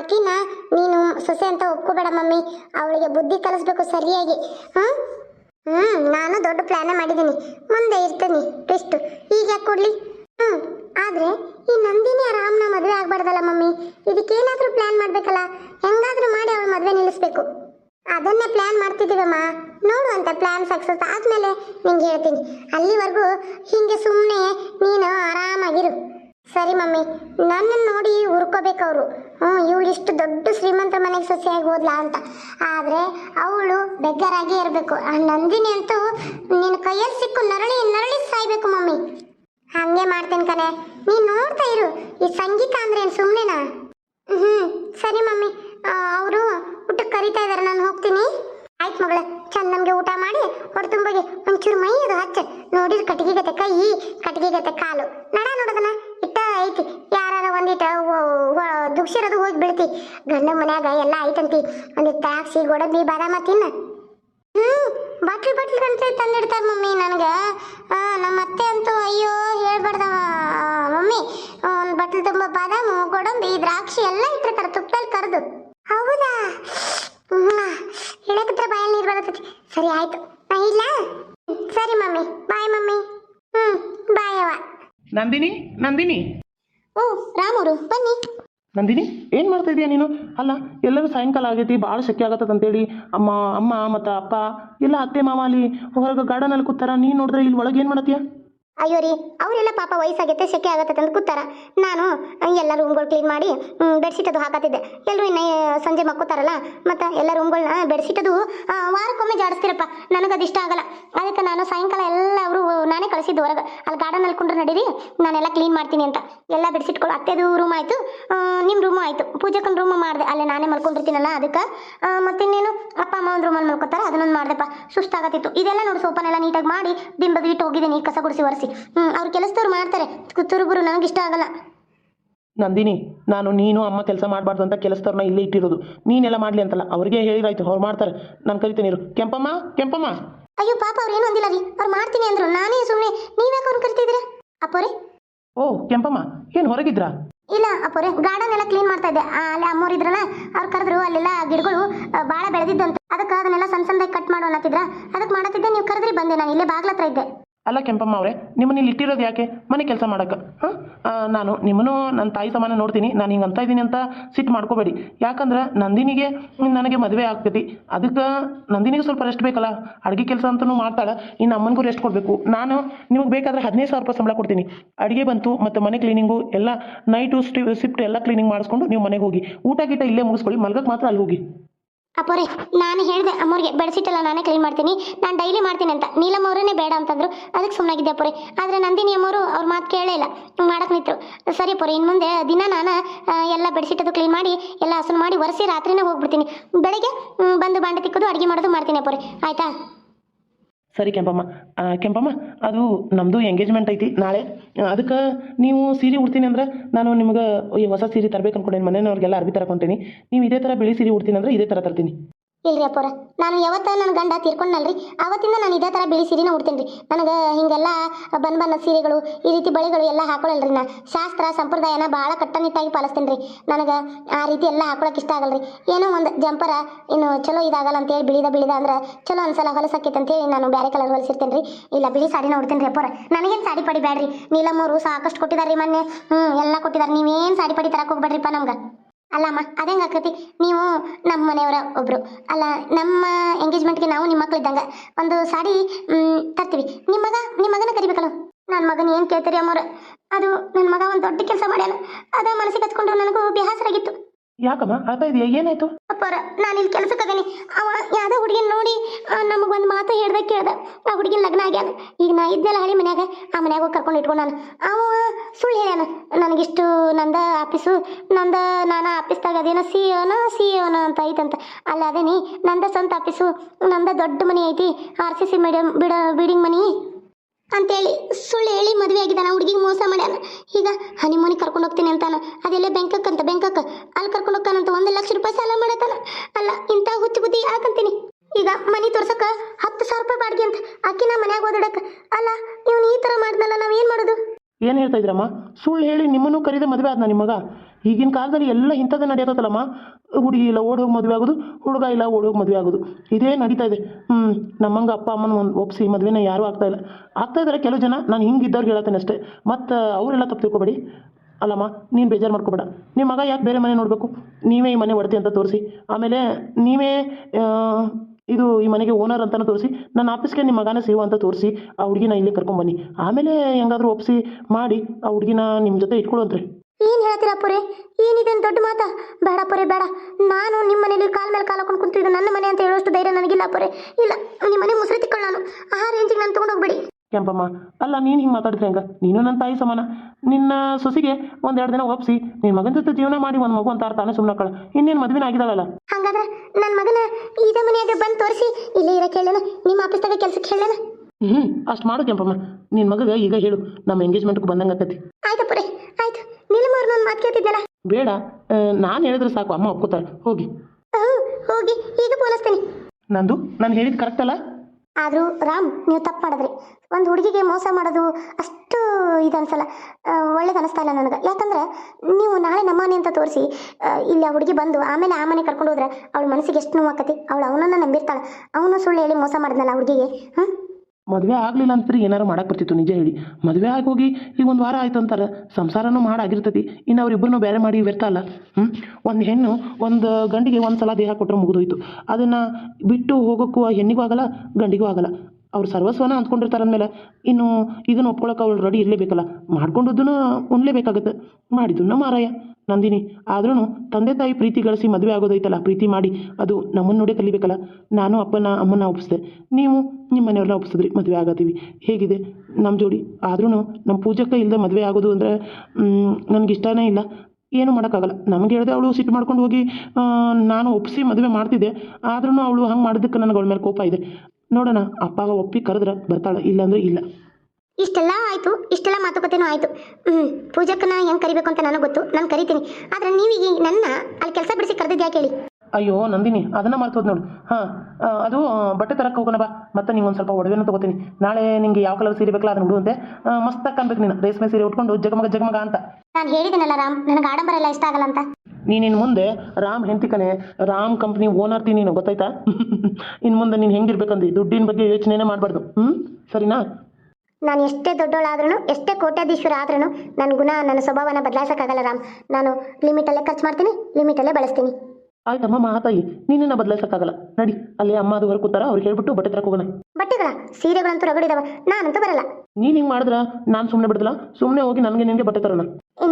ಆಕಿನ ನೀನು ಸೊಸೆ ಅಂತ ಒಪ್ಕೋಬೇಡ ಮಮ್ಮಿ. ಅವಳಿಗೆ ಬುದ್ಧಿ ಕಲಿಸ್ಬೇಕು ಸರಿಯಾಗಿ. ಹಾ ಹ್ಮ್, ನಾನು ದೊಡ್ಡ ಪ್ಲಾನೇ ಮಾಡಿದ್ದೀನಿ. ಮುಂದೆ ಇರ್ತೀನಿ. ಟ್ವಿಸ್ಟ್ ಈಗ ಯಾಕೆ ಕೊಡ್ಲಿ? ಹ್ಞೂ ಆದರೆ ಈ ನಂದಿನಿ ಆರಾಮ್ನ ರಾಮ್ನ ಮದುವೆ ಆಗ್ಬಾರ್ದಲ್ಲ ಮಮ್ಮಿ. ಇದಕ್ಕೇನಾದರೂ ಪ್ಲಾನ್ ಮಾಡಬೇಕಲ್ಲ? ಹೆಂಗಾದ್ರೂ ಮಾಡಿ ಅವಳ ಮದುವೆ ನಿಲ್ಲಿಸ್ಬೇಕು. ಅದನ್ನೇ ಪ್ಲಾನ್ ಮಾಡ್ತಿದ್ದೀವಮ್ಮ. ನೋಡು ಅಂತ ಪ್ಲಾನ್ ಸಕ್ಸಸ್ ಆದ್ಮೇಲೆ ನಿಂಗೆ ಹೇಳ್ತೀನಿ. ಅಲ್ಲಿವರೆಗೂ ಹಿಂಗೆ ಸುಮ್ಮನೆ ನೀನು ಆರಾಮಾಗಿರು. ಸರಿ ಮಮ್ಮಿ ನನ್ನನ್ನು ನೋಡಿ ಹುರ್ಕೋಬೇಕು ಅವರು. ಹ್ಞೂ ಇವಳು ಇಷ್ಟು ದೊಡ್ಡ ಶ್ರೀಮಂತ ಮನೆಗೆ ಸೊಸೆಯಾಗಿ ಹೋದ್ಲಾ ಅಂತ. ಆದರೆ ಅವಳು ಬೆಗ್ಗರಾಗಿ ಇರಬೇಕು. ಆ ನಂದಿನಿ ಅಂತೂ ನಿನ್ನ ಕೈಯಲ್ಲಿ ಸಿಕ್ಕು ನರಳಿ ನರಳಿ ಸಾಯ್ಬೇಕು ಮಮ್ಮಿ. ಹಂಗೆ ಮಾಡ್ತೇನೆ ಕಣೆ. ನೀನು ನೋಡ್ತಾ ಇರು. ಈ ಸಂಗೀತ ಅಂದ್ರೆ ಏನು ಸುಮ್ಮನೆನಾ ಹ್ಞೂ ಸರಿ ಮಮ್ಮಿ. ಅವರು ಊಟಕ್ಕೆ ಕರಿತಾ ಇದಾರೆ, ನಾನು ಹೋಗ್ತೀನಿ. ಆಯ್ತು ಮಗಳ, ಚಂದ ನಮಗೆ ಊಟ ಮಾಡಿ ಹೊರ ತುಂಬಗೆ ಒಂಚೂರು ಮೈ ಅದು ಹಚ್ಚ. ನೋಡಿದ್ರೆ ಕಟ್ಟಿಗೆ ಗತೆ ಕೈ ಕಟ್ಟಿಗೆ ಗತೆ ಕಾಲು. ನಡ ನೋಡದನ ಇಟ್ಟ ಐತಿ. ಯಾರು ಒಂದಿಟ ದುಗ್ಸಿರೋದು ಹೋಗಿ ಬೀಳ್ತಿ ಗಂಡ ಮನ್ಯಾಗ ಎಲ್ಲ ಐತಂತಿ. ಒಂದಿಟ್ಟು ದ್ರಾಕ್ಷಿ ಗೋಡಂಬಿ, ಬಾದಾಮ ತಿನ್ನ. ಹ್ಮ್, ಬಟ್ಲು ಬಾಟ್ಲಿ ಗಂಟೆ ತಂದಿಡ್ತಾರೆ ಮಮ್ಮಿ ನನಗೆ. ನಮ್ಮ ಅತ್ತೆ ಅಂತೂ ಅಯ್ಯೋ ಹೇಳ್ಬಾರ್ದ ಮಮ್ಮಿ, ಒಂದು ಬಟ್ಲು ತುಂಬ ಬಾದಾಮು, ಗೋಡಂಬಿ, ದ್ರಾಕ್ಷಿ ಎಲ್ಲ ಇಟ್ಟಿರ್ತಾರೆ ತುಪ್ಪದಲ್ಲಿ ಕರೆದು. ಹೇಳಕತ್ರ ಬಾಯಲ್ಲಿ ನೀರು ಬರತೈತಿ ಸರಿ ಆಯ್ತು. ನಾ ಇಲ್ಲ ಸರಿ ಮಮ್ಮಿ. ಬಾಯ್ ಮಮ್ಮಿ. ಹ್ಮ್ ಬಾಯ್ ಅವ್ವ. ನಂದಿನಿ ನಂದಿನಿ. ಓ ರಾಮರು ಬನ್ನಿ. ನಂದಿನಿ ಏನು ಮಾಡ್ತಾ ಇದೀಯ ನೀನು? ಅಲ್ಲ ಎಲ್ಲರೂ ಸಾಯಂಕಾಲ ಆಗೈತಿ ಭಾಳ ಶೆಕೆ ಆಗತ್ತದ ಅಂತೇಳಿ ಅಮ್ಮ ಅಮ್ಮ ಮತ್ತ ಅಪ್ಪ ಎಲ್ಲ ಅತ್ತೆ ಮಾವ ಅಲ್ಲಿ ಗಾರ್ಡನ್ ಅಲ್ಲಿ ಕೂತಾರ ನೀನ್ ನೋಡಿದ್ರೆ ಇಲ್ಲಿ ಒಳಗೆ ಏನು ಮಾಡತ್ತೀಯ? ಅಯ್ಯೋ ರೀ, ಅವರೆಲ್ಲ ಪಾಪ ವಯಸ್ಸಾಗೈತೆ, ಸೆಕೆ ಆಗತ್ತೆ ಅಂತ ಕೂತಾರ. ನಾನು ಎಲ್ಲ ರೂಮ್ಗಳು ಕ್ಲೀನ್ ಮಾಡಿ ಬೆಡ್ಶೀಟ್ ಅದು ಹಾಕತ್ತಿದ್ದೆ. ಎಲ್ಲರೂ ಇನ್ನು ಸಂಜೆ ಮಕ್ಕೋತಾರಲ್ಲ, ಮತ್ತು ಎಲ್ಲ ರೂಮ್ಗಳನ್ನ ಬೆಡ್ಶೀಟ್ ಅದು ವಾರಕ್ಕೊಮ್ಮೆ ಜಾಡಿಸ್ತೀರಪ್ಪ ಅದು ಇಷ್ಟ ಆಗಲ್ಲ. ಅದಕ್ಕೆ ನಾನು ಸಾಯಂಕಾಲ ಎಲ್ಲ ಅವರು, ನಾನೇ ಕಳಿಸಿದ್ದು ಹೊರಗೆ. ಅಲ್ಲಿ ಗಾರ್ಡನ್ ಅಲ್ಲಿ ಕುಂಡ್ರೆ ನಡೀರಿ, ನಾನೆಲ್ಲ ಕ್ಲೀನ್ ಮಾಡ್ತೀನಿ ಅಂತ. ಎಲ್ಲ ಬೆಡ್ಶೀಟ್ಗಳು ಅತ್ತೆದು ರೂಮ್ ಆಯಿತು ನಿಮ್ಮ ರೂಮು ಆಯಿತು. ಪೂಜಕ್ಕನ ರೂಮ್ ಮಾಡಿದೆ, ಅಲ್ಲೇ ನಾನೇ ಮಲ್ಕೊಂಡಿರ್ತೀನಲ್ಲ ಅದಕ್ಕೆ. ಮತ್ತಿನ್ನೇನು, ಅಪ್ಪ, ಅಮ್ಮ ಒಂದು ರೂಮಲ್ಲಿ ಮಲ್ಕೋತಾರೆ, ಅದನ್ನೊಂದು ಮಾಡಿದೆಪ್ಪ. ಸುಸ್ತಾಗತ್ತಿತ್ತು. ಇದೆಲ್ಲ ನೋಡಿ ಸೋಪನೆಲ್ಲ ನೀಟಾಗಿ ಮಾಡಿ ದಿಂಬದು ಇಟ್ಟು ಹೋಗಿದ್ದೀನಿ ಕಸ ಗುಡಿಸಿ ಒರೆಸಿ. ಹ್ಞೂ ಅವ್ರ ಕೆಲಸದವ್ರು ಮಾಡ್ತಾರೆ. ತುರುಬುರು ಇಷ್ಟ ಆಗಲ್ಲ. ನಂದಿನಿ ನಾನು ನೀನು ಅಮ್ಮ ಕೆಲಸ ಮಾಡಬಾರ್ದು ಅಂತ ಕೆಲಸದವ್ರನ್ನ ಇಲ್ಲೇ ಇಟ್ಟಿರೋದು. ನೀನೆಲ್ಲ ಮಾಡ್ಲಿ ಅಂತಲ್ಲ ಅವ್ರಿಗೆ ಹೇಳಿರಾಯ್ತು ಅವ್ರು ಮಾಡ್ತಾರೆ. ನಾನು ಕರಿತೀನಿ ಇರು. ಕೆಂಪಮ್ಮ ಕೆಂಪಮ್ಮ. ಅಯ್ಯೋ ಪಾಪ ಅವ್ರು ಏನು ಅಂದಿಲ್ಲ ರೀ. ಅವ್ರು ಮಾಡ್ತೀನಿ ಅಂದ್ರು. ನಾನೇ ಸುಮ್ಮನೆ ನೀವ್ಯಾಕೆ ಅವ್ರು ಕರಿತಿದ್ದೀರಾ? ಅಪ್ಪೋರೆ? ಓ ಕೆಂಪಮ್ಮ ಏನು ಹೊರಗಿದ್ರಾ? ಇಲ್ಲ ಅಪ್ಪೋರೆ ಗಾರ್ಡನ್ ಎಲ್ಲ ಕ್ಲೀನ್ ಮಾಡ್ತಾ ಇದ್ದೆ. ಆ, ಅಲ್ಲಿ ಅಮ್ಮೋರು ಇದ್ರಲ್ಲ ಅವ್ರು ಕರೆದ್ರು ಅಲ್ಲೆಲ್ಲ ಗಿಡಗಳು ಭಾಳ ಬೆಳೆದಿದ್ದಂತೆ. ಅದಕ್ಕೆ ಅದನ್ನೆಲ್ಲ ಸಣ್ಣ ಸಣ್ಣದಾಗಿ ಕಟ್ ಮಾಡೋಣ ಅನ್ನತ್ತಿದ್ರ? ಅದಕ್ಕೆ ಮಾಡತ್ತಿದ್ದೆ ನೀವು ಕರೆದ್ರಿ ಬಂದೆ ನಾನು. ಇಲ್ಲೇ ಬಾಗ್ಲತ್ರ ಇದ್ದೆ. ಅಲ್ಲ ಕೆಂಪಮ್ಮ ಅವರೇ, ನಿಮ್ಮನ್ನ ಇಲ್ಲಿ ಇಟ್ಟಿರೋದು ಯಾಕೆ? ಮನೆ ಕೆಲಸ ಮಾಡೋಕ್ಕೆ. ನಾನು ನಿಮ್ಮನ್ನು ನನ್ನ ತಾಯಿ ಸಮಾನ ನೋಡ್ತೀನಿ, ನಾನು ಹಿಂಗೆ ಅಂತ ಇದ್ದೀನಿ ಅಂತ ಸಿಟ್ಟು ಮಾಡ್ಕೋಬೇಡಿ. ಯಾಕಂದ್ರೆ ನಂದಿನಿಗೆ, ನನಗೆ ಮದುವೆ ಆಗ್ತೈತಿ. ಅದಕ್ಕೆ ನಂದಿನಿಗೆ ಸ್ವಲ್ಪ ರೆಸ್ಟ್ ಬೇಕಲ್ಲ? ಅಡುಗೆ ಕೆಲಸ ಅಂತಲೂ ಮಾಡ್ತಾಳೆ, ಇನ್ನು ಅಮ್ಮನಿಗೂ ರೆಸ್ಟ್ ಕೊಡಬೇಕು. ನಾನು ನಿಮಗೆ ಬೇಕಾದ್ರೆ ಹದಿನೈದು ಸಾವಿರ ರೂಪಾಯಿ ಸಂಬಳ ಕೊಡ್ತೀನಿ. ಅಡುಗೆ ಬಂತು, ಮತ್ತು ಮನೆ ಕ್ಲೀನಿಂಗು ಎಲ್ಲ ನೈಟು ಸ್ಟಿ ಶಿಫ್ಟ್ ಎಲ್ಲ ಕ್ಲೀನಿಂಗ್ ಮಾಡಿಸ್ಕೊಂಡು ನೀವು ಮನೆಗೆ ಹೋಗಿ. ಊಟ ಗೀಟ ಇಲ್ಲೇ ಮುಗಿಸ್ಕೊಳ್ಳಿ ಮಲ್ಗಕ್ಕೆ ಮಾತ್ರ ಅಲ್ಲಿ ಹೋಗಿ. ಅಪ್ಪೋರೆ ನಾನು ಹೇಳಿದೆ ಅಮ್ಮವ್ರಿಗೆ ಬೆಡ್ಶೀಟೆಲ್ಲ ನಾನೇ ಕ್ಲೀನ್ ಮಾಡ್ತೀನಿ. ನಾನು ಡೈಲಿ ಮಾಡ್ತೀನಿ ಅಂತ. ನೀಲಮ್ಮ ಅವರೇ ಬೇಡ ಅಂತಂದ್ರು. ಅದಕ್ಕೆ ಸುಮ್ಮನಾಗಿದ್ದೆ ಅಪ್ಪೋರೆ ಆದರೆ ನಂದಿನಿ ಅಮ್ಮವರು ಅವ್ರ ಮಾತು ಕೇಳೇ ಇಲ್ಲ. ಮಾಡಕ್ಕೆ ನಿಂತರು. ಸರಿ ಅಪ್ಪೋರೆ ಇನ್ನು ಮುಂದೆ ದಿನ ನಾನು ಎಲ್ಲ ಬೆಡ್ಶೀಟ್ ಅದು ಕ್ಲೀನ್ ಮಾಡಿ, ಎಲ್ಲ ಹಸನ್ ಮಾಡಿ ಒರೆಸಿ ರಾತ್ರಿನೇ ಹೋಗ್ಬಿಡ್ತೀನಿ. ಬೆಳಗ್ಗೆ ಬಂದು ಬಾಂಡೆ ತಿಕ್ಕೋದು, ಅಡುಗೆ ಮಾಡೋದು ಮಾಡ್ತೀನಿ ಅಪ್ಪೋರೆ ಆಯ್ತಾ? ಸರಿ ಕೆಂಪಮ್ಮ. ಕೆಂಪಮ್ಮ, ಅದು ನಮ್ಮದು ಎಂಗೇಜ್ಮೆಂಟ್ ಐತಿ. ನಾಳೆ ಅದಕ್ಕೆ ನೀವು ಸೀರೆ ಉಡ್ತೀನಿ ಅಂದ್ರೆ ನಾನು ನಿಮ್ಗೆ ಹೊಸ ಸೀರೆ ತರ್ಬೇಕು ಅನ್ಕೊಂಡೇನು ಮನೆಯವ್ರಿಗೆಲ್ಲ ಅರ್ಬಿ ತರಕೊಂತೀನಿ ನೀವು ಇದೇ ಥರ ಬಿಳಿ ಸೀರೆ ಉಡ್ತೀನಿ ಅಂದ್ರೆ ಇದೇ ಥರ ತರ್ತೀನಿ. ಇಲ್ರಿ ಅಪ್ಪರ, ನಾನು ಯಾವತ್ತ ನನ್ನ ಗಂಡ ತೀರ್ಕೊಂಡ್ನಲ್ರಿ, ಅವತ್ತಿಂದ ನಾನು ಇದೇ ಥರ ಬಿಳಿ ಸೀರೆನ ಉಡ್ತೀನಿ ರೀ ನನಗೆ ಹಿಂಗೆಲ್ಲ ಬನ್ ಬನ್ನ ಸೀರೆಗಳು, ಈ ರೀತಿ ಬಳೆಗಳು ಎಲ್ಲ ಹಾಕೊಳ್ಳಲ್ರಿ ನಾ. ಶಾಸ್ತ್ರ, ಸಂಪ್ರದಾಯನ ಭಾಳ ಕಟ್ಟನಿಟ್ಟಾಗಿ ಪಾಲಿಸ್ತೀನಿ ರೀ ನನಗೆ ಆ ರೀತಿ ಎಲ್ಲ ಹಾಕೊಳಕ್ಕೆ ಇಷ್ಟ ಆಗಲ್ರಿ. ಏನೋ ಒಂದು ಜಂಪರ, ಇನ್ನು ಚಲೋ ಇದಾಗಲ್ಲ ಅಂತೇಳಿ ಬಿಳಿದ ಬಿಳಿದ ಅಂದ್ರೆ ಚಲೋ ಅನ್ಸಲ ಹೊಲಸಕ್ಕೈತೆ ಅಂತೇಳಿ ನಾನು ಬೇರೆ ಕಲರ್ ಹೊಲಿಸಿರ್ತೀನಿ ರೀ ಇಲ್ಲ, ಬಿಳಿ ಸಾರಿನ ಉಡ್ತೀನಿ ರೀ ನನಗೇನ್ ನನಗೇನು ಸಾಡಿ ಪಡಿ ಬ್ಯಾಡ್ರಿ. ನೀಲಮ್ಮವರು ಸಾಕಷ್ಟು ಕೊಟ್ಟಿದ್ದಾರೆ ರೀ ಮೊನ್ನೆ. ಹ್ಞೂ ಎಲ್ಲ ಕೊಟ್ಟಿದ್ದಾರೆ ನೀವೇನು ಸಾಡಿ ಪಡಿ ತರಕ್ಕೆ ಹೋಗ್ಬೇಡ್ರಿಪ್ಪ ನಮ್ಗೆ. ಅಲ್ಲಮ್ಮ, ಅದೇಂಗೆ ಆಕತಿ? ನೀವು ನಮ್ಮ ಮನೆಯವರ ಒಬ್ರು. ಅಲ್ಲ, ನಮ್ಮ ಎಂಗೇಜ್ಮೆಂಟ್ಗೆ ನಾವು ನಿಮ್ಮ ಮಕ್ಳಿದ್ದಂಗೆ. ಒಂದು ಸಾಡಿ ತರ್ತೀವಿ. ನಿಮ್ಮ ಮಗ ನಿಮ್ಮ ಮಗನ ಕರಿಬೇಕಲ್ಲ? ನನ್ನ ಮಗನ ಏನು ಕೇಳ್ತೀರಿ ಅಮ್ಮವ್ರ? ಅದು ನನ್ನ ಮಗ ಒಂದು ದೊಡ್ಡ ಕೆಲಸ ಮಾಡ್ಯಾನ. ಅದ ಮನಸ್ಸಿಗೆ ಹಚ್ಕೊಂಡು ನನಗೂ ಬೇಸರಾಗಿತ್ತು ಯಾಕಮ್ಮ? ಅಳ್ತಾ ಇದೆಯಾ? ಏನಾಯಿತು? ಅಪ್ಪರ, ನಾನು ಇಲ್ಲಿ ಕೆಲ್ಸಕ್ಕೆ ಅದೀನಿ. ಅವ ಯಾವ್ದೋ ಹುಡುಗಿನ ನೋಡಿ ನಮಗೊಂದು ಮಾತು ಹೇಳ್ದ ಕೇಳ್ದ. ಆ ಹುಡುಗಿನ ಲಗ್ನ ಆಗ್ಯಾನ. ಈಗ ನಾ ಇದ್ನೆಲ್ಲ ಹಳಿ ಮನ್ಯಾಗ, ಆ ಮನ್ಯಾಗ ಕರ್ಕೊಂಡು ಇಟ್ಕೊಂಡು ನಾನು. ಅವ ಸುಳ್ಳು ಹೇಳ್ಯಾನ. ನನಗಿಷ್ಟು ನಂದ ಆಫೀಸು ನಂದ ನಾನು ಆಫೀಸ್ದಾಗ ಅದೇನೋ ಸಿ ಓನ ಸಿ ಅಂತ ಐತಂತ. ಅಲ್ಲ ಅದೇನಿ, ನಂದ ಸ್ವಂತ ಆಫೀಸು ನಂದ ದೊಡ್ಡ ಮನೆ ಐತಿ, ಆರ್ ಸಿ ಸಿ ಮೀಡಿಯಂ ಬಿಡ ಬಿಲ್ಡಿಂಗ್ ಮನಿ ಅಂತೇಳಿ ಸುಳ್ಳು ಹೇಳಿ ಮದುವೆ ಆಗಿದ್ದಾನ ಹುಡುಗಿಗೆ ಮೋಸ ಮಾಡ್ಯಾನ. ಈಗ ಹನಿಮೂನಿಗೆ ಕರ್ಕೊಂಡು ಹೋಗ್ತೀನಿ ಅಂತಾನ. ಅದೆಲ್ಲ ಬೆಂಕಕ್ ಅಂತ ಬೆಂಕಕ್ ಅಲ್ಲಿ ಕರ್ಕೊಂಡು ಒಂದು ಲಕ್ಷ ರೂಪಾಯಿ ಸಾಲ ಮಾಡತಾನ ಅಲ್ಲ, ಇಂಥ ಹುಚ್ಚು ಬುದ್ಧಿ ಯಾಕಂತೀನಿ ಈಗ ಮನಿ ತೋರ್ಸಕ್ಕ ಹತ್ತು ಸಾವಿರ ರೂಪಾಯಿ ಬಾಡಿಗೆ ಅಂತ ಅಕ್ಕಿ ನಾ ಮನ್ಯಾಗ ಓದಾಡಕ. ಅಲ್ಲ, ಇವನು ಈ ತರ ಮಾಡ್ದಲ್ಲ ನಾವು ಏನು ಮಾಡೋದು? ಏನು ಹೇಳ್ತಾ ಇದ್ರಮ್ಮ ಸುಳ್ಳು ಹೇಳಿ ನಿಮ್ಮನ್ನು ಕರೀದೆ ಮದುವೆ ಆದ್ನ ನಿಮಗ ಮಗ ಈಗಿನ ಕಾಲದಲ್ಲಿ ಎಲ್ಲ ಇಂಥದ್ದೇ ನಡೆಯತ್ತಲ್ಲಮ್ಮ ಹುಡುಗಿ ಇಲ್ಲ, ಓಡ್ ಹೋಗಿ ಮದುವೆ ಆಗೋದು, ಹುಡುಗ ಇಲ್ಲ, ಓಡ್ ಹೋಗಿ ಮದುವೆ ಆಗೋದು. ಇದೇ ನಡೀತಾ ಇದೆ. ಹ್ಞೂ ನಮ್ಮಂಗ ಅಪ್ಪ, ಅಮ್ಮನ ಒಂದು ಒಪ್ಸಿ ಮದುವೆನ ಯಾರು ಆಗ್ತಾ ಇಲ್ಲ. ಆಗ್ತಾ ಇದ್ರೆ ಕೆಲವು ಜನ, ನಾನು ಹಿಂಗಿದ್ದವ್ರಿಗೆ ಹೇಳತ್ತೇನೆ ಅಷ್ಟೇ. ಮತ್ತು ಅವರೆಲ್ಲ ತಪ್ಪು ತಿಳ್ಕೊಬೇಡಿ. ಅಲ್ಲಮ್ಮ, ನೀನು ಬೇಜಾರು ಮಾಡ್ಕೋಬೇಡ. ನಿಮ್ಮ ಮಗ ಯಾಕೆ ಬೇರೆ ಮನೆ ನೋಡಬೇಕು? ನೀವೇ ಈ ಮನೆ ಒಡ್ತಿ ಅಂತ ತೋರಿಸಿ. ಆಮೇಲೆ ನೀವೇ ಇದು ಈ ಮನೆಗೆ ಓನರ್ ಅಂತಲೂ ತೋರಿಸಿ. ನನ್ನ ಆಫೀಸ್ಗೆ ನಿಮ್ಮ ಮಗನ ಸೇವ ಅಂತ ತೋರಿಸಿ, ಆ ಹುಡುಗಿನ ಇಲ್ಲಿ ಕರ್ಕೊಂಬನ್ನಿ ಆಮೇಲೆ ಹೆಂಗಾದ್ರೂ ಒಪ್ಪಿಸಿ ಮಾಡಿ, ಆ ಹುಡುಗಿನ ನಿಮ್ಮ ಜೊತೆ ಇಟ್ಕೊಳ್ಳೋಂತ್ರಿ ಏನು ಹೇಳ್ತೀರಾ ಪೊರೆ ಏನಿದೇನು ದೊಡ್ಡ ಮಾತಾ? ಬೇಡ ಪೊರೆ ಬೇಡ. ನಾನು ನಿಮ್ಮ ಮನೇಲಿ ಕಾಲ್ ಮೇಲೆ ಕಾಲ್ ಹಾಕೊಂಡು ಕುಂತಿದ್ದು ನನ್ನ ಮನೆ ಅಂತ ಹೇಳೋಷ್ಟು ಧೈರ್ಯ ನನಗಿಲ್ಲ ಪೊರೆ ಇಲ್ಲ ನಿಮ್ಮ ಮನೆ ಮುಸ್ರಿ ತಿಕ್ಕೊಳ್ಳ ನಾನು. ಆ ರೇಂಜಿಗೆ ನಾನು ತೊಗೊಂಡು ಹೋಗ್ಬೇಡಿ. ಕೆಂಪಮ್ಮ ಅಲ್ಲ ನೀನು ಹಿಂಗೆ ಮಾತಾಡಿದ್ರೆ ಹೆಂಗ? ನೀನು ನನ್ನ ತಾಯಿ ಸಮಾನ. ನಿನ್ನ ಸೊಸಿಗೆ ಒಂದೆರಡು ದಿನ ಒಪ್ಸಿ. ನಿನ್ನ ಮಗನ ಜೊತೆ ಜೀವನ ಮಾಡಿ ಒಂದು ಮಗು ಅಂತ ತಾನೇ ಸುಮ್ಮನೆ ಕಳ ಇನ್ನೇನು ಮದುವೆನ ಆಗಿದಾಳಲ್ಲ ಹಂಗಾದ್ರೆ ನನ್ನ ಮಗನ ಈಗ ಮನೆಯಾಗ ಬಂದು ತೋರಿಸಿ. ಇಲ್ಲೇ ಇರ ಹೇಳೋಣ ನಿಮ್ಮ ಆಫೀಸ್ದಾಗ ಕೆಲಸಕ್ಕೆ ಹೇಳೋಣ ಹ್ಞೂ ಅಷ್ಟು ಮಾಡು ಕೆಂಪಮ್ಮ. ನಿನ್ನ ಮಗಗೆ ಈಗ ಹೇಳು. ನಮ್ಮ ಎಂಗೇಜ್ಮೆಂಟ್ಗೆ ಬಂದಂಗೆ ಆಕತಿ. ಆಯ್ತು ಪುರಿ ಆಯ್ತು. ನೀಲಮ್ಮವ್ರು ನನ್ನ ಮಾತು ಕೇಳ್ತಿದ್ದಲ್ಲ ಬೇಡ. ನಾನು ಹೇಳಿದ್ರೆ ಸಾಕು ಅಮ್ಮ ಒಪ್ಕೋತಾರೆ. ಹೋಗಿ. ಹ್ಞೂ ಹೋಗಿ. ಈಗ ಪೋಲಿಸ್ತೇನೆ. ನಂದು? ನಾನು ಹೇಳಿದ್ ಕರೆಕ್ಟ್ ಅಲ್ಲ? ಆದರೂ ರಾಮ್, ನೀವು ತಪ್ಪು ಮಾಡಿದ್ರಿ. ಒಂದು ಹುಡುಗಿಗೆ ಮೋಸ ಮಾಡೋದು ಅಷ್ಟು ಇದು ಅನ್ಸಲ್ಲ. ಒಳ್ಳೇದು ಅನಿಸ್ತಾ ಇಲ್ಲ ನನಗೆ. ಯಾಕಂದ್ರೆ ನೀವು ನಾಳೆ ನಮ್ಮನೆ ಅಂತ ತೋರಿಸಿ ಇಲ್ಲಿ ಆ ಹುಡುಗಿ ಬಂದು ಆಮೇಲೆ ಆ ಮನೆ ಕರ್ಕೊಂಡು ಹೋದ್ರೆ ಅವಳ ಮನಸ್ಸಿಗೆ ಎಷ್ಟು ನೋವು ಆಕತಿ ಅವಳು ಅವನನ್ನು ನಂಬಿರ್ತಾಳೆ. ಅವನು ಸುಳ್ಳು ಹೇಳಿ ಮೋಸ ಮಾಡಿದ್ನಲ್ಲ ಹುಡುಗಿಗೆ ಹ್ಞೂ ಮದುವೆ ಆಗಲಿಲ್ಲ ಅಂತ್ರಿ ಏನಾರು ಮಾಡಕ್ಕೆ ಬರ್ತಿತ್ತು, ನಿಜ ಹೇಳಿ. ಮದುವೆ ಆಗಿ ಹೋಗಿ ಈಗ ಒಂದು ವಾರ ಆಯ್ತು ಅಂತಾರೆ, ಸಂಸಾರನೂ ಮಾಡಾಗಿರ್ತೈತಿ ಇನ್ನು ಅವರಿಬ್ಬರನ್ನೂ ಬೇರೆ ಮಾಡಿ ವ್ಯರ್ಥ ಅಲ್ಲ ಹ್ಞೂ ಒಂದು ಹೆಣ್ಣು, ಒಂದು ಗಂಡಿಗೆ ಒಂದು ಸಲ ದೇಹ ಕೊಟ್ಟರೆ ಮುಗಿದೋಯ್ತು. ಅದನ್ನು ಬಿಟ್ಟು ಹೋಗೋಕ್ಕೂ ಹೆಣ್ಣಿಗೂ ಆಗಲ್ಲ, ಗಂಡಿಗೂ ಆಗಲ್ಲ. ಅವ್ರು ಸರ್ವಸ್ವನ ಅಂದ್ಕೊಂಡಿರ್ತಾರೆ ಅಂದಮೇಲೆ ಇನ್ನು ಇದನ್ನು ಒಪ್ಕೊಳ್ಳೋಕೆ ಅವಳು ರೆಡಿ ಇರಲೇಬೇಕಲ್ಲ. ಮಾಡ್ಕೊಂಡಿದ್ದನ್ನು ಉಣ್ಲೇಬೇಕಾಗತ್ತೆ. ಮಾಡಿದ್ದನ್ನ ಮಾರಾಯ. ನಂದಿನಿ. ಆದ್ರೂ ತಂದೆ ತಾಯಿ ಪ್ರೀತಿ ಗಳಿಸಿ ಮದುವೆ ಆಗೋದೈತಲ್ಲ, ಪ್ರೀತಿ ಮಾಡಿ ಅದು ನಮ್ಮನ್ನ ನೋಡಿ ಕಲಿಬೇಕಲ್ಲ. ನಾನು ಅಪ್ಪನ ಅಮ್ಮನ ಒಪ್ಪಿಸಿದೆ ನೀವು ನಿಮ್ಮ ಮನೆಯವ್ರನ್ನ ಒಪ್ಪಿಸಿದ್ರಿ ಮದುವೆ ಆಗತ್ತೀವಿ. ಹೇಗಿದೆ? ನಮ್ಮ ಜೋಡಿ. ಆದ್ರೂ ನಮ್ಮ ಪೂಜಕ್ಕೆ ಇಲ್ಲದೆ ಮದುವೆ ಆಗೋದು ಅಂದ್ರೆ ನನಗೆ ಇಷ್ಟನೇ ಇಲ್ಲ. ಏನು ಮಾಡೋಕ್ಕಾಗಲ್ಲ. ನಮಗೆ ಹೇಳಿದೆ ಅವಳು ಸಿಟ್ಟು ಮಾಡ್ಕೊಂಡು ಹೋಗಿ ನಾನು ಒಪ್ಪಿಸಿ ಮದುವೆ ಮಾಡ್ತಿದ್ದೆ. ಆದ್ರೂ ಅವಳು ಹಂಗೆ ಮಾಡಿದ್ದಕ್ಕೆ ನನಗೆ ಅವಳ ಮೇಲೆ ಕೋಪ ಇದೆ. ನೋಡೋಣ, ಅಪ್ಪಾಗ ಒಪ್ಪಿ ಕರೆದ್ರೆ ಬರ್ತಾಳೆ? ಇಲ್ಲಾಂದ್ರೆ ಇಲ್ಲ. ಇಷ್ಟೆಲ್ಲ ಆಯಿತು ಇಷ್ಟೆಲ್ಲ ಮಾತುಕತೆನೂ ಆಯಿತು. ಹ್ಞೂ ಪೂಜಕ್ಕನ ಹೆಂಗೆ ಕರಿಬೇಕು ಅಂತ ನನಗೆ ಗೊತ್ತು ನಾನು ಕರಿತೀನಿ. ಆದ್ರೆ ನೀವೀಗ ನನ್ನ ಅಲ್ಲಿ ಕೆಲಸ ಬಿಡಿಸಿ ಕರೆದಿದ್ದು ಕೇಳಿ ಹೇಳಿ? ಅಯ್ಯೋ ನಂದಿನಿ ಅದನ್ನ ಮರ್ತೋದು ನೋಡು. ಹಾ ಅದು ಬಟ್ಟೆ ತರಕ್ಕೆ ಹೋಗೋಣ ಬಾ. ಮತ್ತೆ ನಿಂಗೆ ಒಂದು ಸ್ವಲ್ಪ ಒಡವೆನ ತಗೋತೀನಿ. ನಾಳೆ ನಿಂಗೆ ಯಾವ ಕಲರ್ ಸೀರೆ ಬೇಕಲ್ಲ ಅದನ್ನ ಉಡುವಂತೆ. ಮಸ್ತಾಗಿ ಕಾಣ್ಬೇಕು ನೀನು. ರೇಷ್ಮೆ ಸೀರೆ ಉಟ್ಕೊಂಡು ಜಗಮಗ ಜಗಮಗ ಅಂತ. ನಾನು ಹೇಳಿದನಲ್ಲ ರಾಮ್ ನನಗೆ ಆಡಂಬರ ಎಲ್ಲ ಇಷ್ಟ ಆಗಲ್ಲ ಅಂತ. ನೀನಿನ್ ಮುಂದೆ ರಾಮ್ ಹೆಂಡತಿ ಕಣೆ ರಾಮ್ ಕಂಪ್ನಿ ಓನರ್ತಿ ನೀನು ಗೊತ್ತಾಯ್ತಾ? [LAUGHS] ಇನ್ನು ಮುಂದೆ ನೀನು ಹೆಂಗಿರ್ಬೇಕಂದು ದುಡ್ಡಿನ ಬಗ್ಗೆ ಯೋಚನೆನೇ ಮಾಡಬಾರ್ದು. ಹ್ಞೂ ಸರಿನಾ? ನಾನು ಎಷ್ಟೇ ದೊಡ್ಡವಳಾದ್ರೂ ಎಷ್ಟೇ ಕೋಟ್ಯಾಧೀಶ್ವರ ಆದ್ರೂ ನನ್ನ ಗುಣ ನನ್ನ ಸ್ವಭಾವನ ಬದಲಾಯಿಸೋಕ್ಕಾಗಲ್ಲ ರಾಮ್. ನಾನು ಲಿಮಿಟಲ್ಲೇ ಖರ್ಚು ಮಾಡ್ತೀನಿ ಲಿಮಿಟಲ್ಲೇ ಬಳಸ್ತೀನಿ. ಆಯ್ತಮ್ಮ ಮಾತಾಯಿ ನೀನನ್ನ ಬದಲಾಯಿಸೋಕ್ಕಾಗಲ್ಲ. ನಡಿ ಅಲ್ಲಿ ಅಮ್ಮ ಅದು ಹೊರಗೆ ಕೂತಾರ ಅವ್ರಿಗೆ ಹೇಳ್ಬಿಟ್ಟು ಬಟ್ಟೆ ತರಕ್ಕೆ ಹೋಗೋಣ. ಬಟ್ಟೆಗಳ ಸೀರೆಗಳಂತೂ ರಗಡಿದಾವ ನಾನಂತೂ ಬರಲ್ಲ. ನೀನು ಹಿಂಗ್ ಮಾಡಿದ್ರ ನಾನು ಸುಮ್ಮನೆ ಬಿಡ್ದಲ್ಲ? ಸುಮ್ಮನೆ ಹೋಗಿ ನನಗೆ ನಿನಗೆ ಬಟ್ಟೆ ತರೋಣ.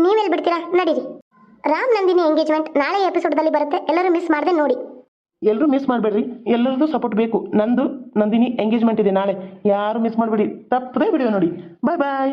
ನೀವೆಲ್ಲಿ ಬಿಡ್ತೀರಾ? ನಡೀರಿ. ರಾಮ್ ನಂದಿನಿ ಎಂಗೇಜ್ಮೆಂಟ್ ನಾಳೆ ಎಪಿಸೋಡ್ದಲ್ಲಿ ಬರುತ್ತೆ. ಎಲ್ಲರೂ ಮಿಸ್ ಮಾಡದೆ ನೋಡಿ. ಎಲ್ಲರೂ ಮಿಸ್ ಮಾಡಬೇಡ್ರಿ. ಎಲ್ಲರದ್ದು ಸಪೋರ್ಟ್ ಬೇಕು. ನಂದು, ನಂದಿನಿ ಎಂಗೇಜ್ಮೆಂಟ್ ಇದೆ ನಾಳೆ. ಯಾರು ಮಿಸ್ ಮಾಡಬೇಡಿ. ತಪ್ಪದೇ ವಿಡಿಯೋ ನೋಡಿ. ಬಾಯ್ ಬಾಯ್